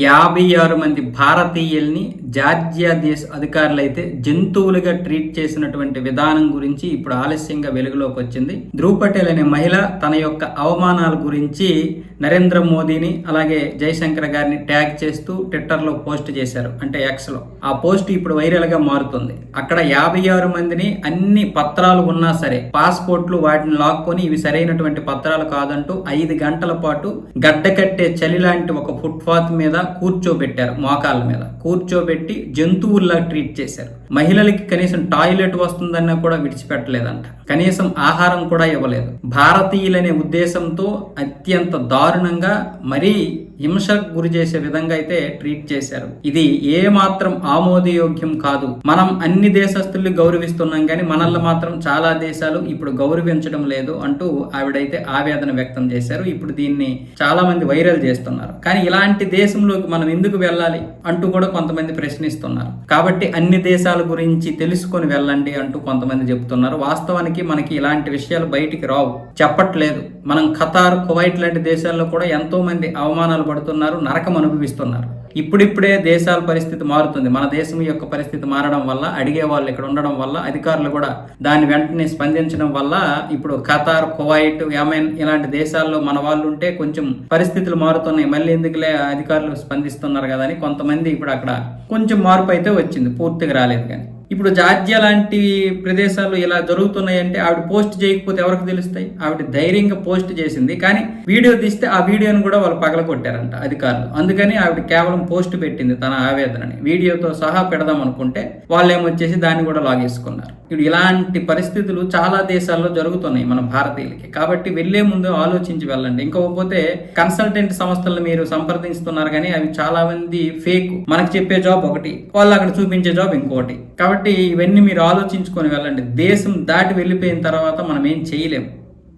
యాభై ఆరు మంది భారతీయుల్ని జార్జియా దేశ అధికారులు అయితే జంతువులుగా ట్రీట్ చేసినటువంటి విధానం గురించి ఇప్పుడు ఆలస్యంగా వెలుగులోకి వచ్చింది. ధ్రువ్ పటేల్ అనే మహిళ తన యొక్క అవమానాల గురించి నరేంద్ర మోదీని అలాగే జయశంకర్ గారిని ట్యాగ్ చేస్తూ ట్విట్టర్లో పోస్ట్ చేశారు అంటే ఎక్స్లో ఆ పోస్ట్ ఇప్పుడు వైరల్గా మారుతుంది. అక్కడ యాభై ఆరు మందిని అన్ని పత్రాలు ఉన్నా సరే పాస్పోర్ట్లు వాటిని లాక్కొని ఇవి సరైనటువంటి పత్రాలు కాదంటూ ఐదు గంటల పాటు గడ్డ కట్టే చలి లాంటి ఒక ఫుట్పాత్ మీద కూర్చోబెట్టారు మోకాల మీద. కూర్చోబెట్టి జంతువుల్లా ట్రీట్ చేశారు. మహిళలకి కనీసం టాయిలెట్ వస్తుందన్నా కూడా విడిచిపెట్టలేదంట. కనీసం ఆహారం కూడా ఇవ్వలేదు. భారతీయులనే ఉద్దేశంతో అత్యంత దారుణంగా మరీ హింసకు గురి చేసే విధంగా అయితే ట్రీట్ చేశారు. ఇది ఏ మాత్రం ఆమోదయోగ్యం కాదు. మనం అన్ని దేశస్తుల్ని గౌరవిస్తున్నాం కానీ మనల్ని మాత్రం చాలా దేశాలు ఇప్పుడు గౌరవించడం లేదు అంటూ ఆవిడైతే ఆవేదన వ్యక్తం చేశారు. ఇప్పుడు దీన్ని చాలా మంది వైరల్ చేస్తున్నారు. కానీ ఇలాంటి దేశంలోకి మనం ఎందుకు వెళ్ళాలి అంటూ కూడా కొంతమంది ప్రశ్నిస్తున్నారు. కాబట్టి అన్ని దేశాల గురించి తెలుసుకొని వెళ్ళండి అంటూ కొంతమంది చెప్తున్నారు. వాస్తవానికి మనకి ఇలాంటి విషయాలు బయటికి రావు. చెప్పట్లేదు. మనం ఖతార్ కువైట్ లాంటి దేశాల్లో కూడా ఎంతో మంది అవమానాలు పడుతున్నారు నరకం అనుభవిస్తున్నారు. ఇప్పుడిప్పుడే దేశాల పరిస్థితి మారుతుంది. మన దేశం యొక్క పరిస్థితి మారడం వల్ల అడిగే వాళ్ళు ఇక్కడ ఉండడం వల్ల అధికారులు కూడా దాని వెంటనే స్పందించడం వల్ల ఇప్పుడు ఖతార్ కువైట్ యమెన్ ఇలాంటి దేశాల్లో మన వాళ్ళు ఉంటే కొంచెం పరిస్థితులు మారుతున్నాయి. మళ్ళీ ఎందుకులే అధికారులు స్పందిస్తున్నారు కదా అని కొంతమంది ఇప్పుడు అక్కడ కొంచెం మార్పు అయితే వచ్చింది. పూర్తిగా రాలేదు కానీ. ఇప్పుడు జార్జియా లాంటి ప్రదేశాలు ఇలా జరుగుతున్నాయంటే ఆవిడ పోస్ట్ చేయకపోతే ఎవరికి తెలుస్తాయి? ఆవిడ ధైర్యంగా పోస్ట్ చేసింది. కానీ వీడియో తీస్తే ఆ వీడియోను కూడా వాళ్ళు పగలగొట్టారంట అధికారులు. అందుకని ఆవిడ కేవలం పోస్ట్ పెట్టింది తన ఆవేదనని. వీడియోతో సహా పెడదాం అనుకుంటే వాళ్ళు ఏమొచ్చేసి దాన్ని కూడా లాగేసుకున్నారు. ఇప్పుడు ఇలాంటి పరిస్థితులు చాలా దేశాల్లో జరుగుతున్నాయి మన భారతీయులకి. కాబట్టి వెళ్ళే ముందు ఆలోచించి వెళ్ళండి. ఇంకపోతే కన్సల్టెంట్ సంస్థలను మీరు సంప్రదిస్తున్నారు కానీ అవి చాలా మంది ఫేక్ మనకు చెప్పే జాబ్ ఒకటి వాళ్ళు అక్కడ చూపించే జాబ్ ఇంకోటి. కాబట్టి ఇవన్నీ మీరు ఆలోచించుకొని వెళ్ళండి. దేశం దాటి వెళ్ళిపోయిన తర్వాత మనం ఏం చేయలేము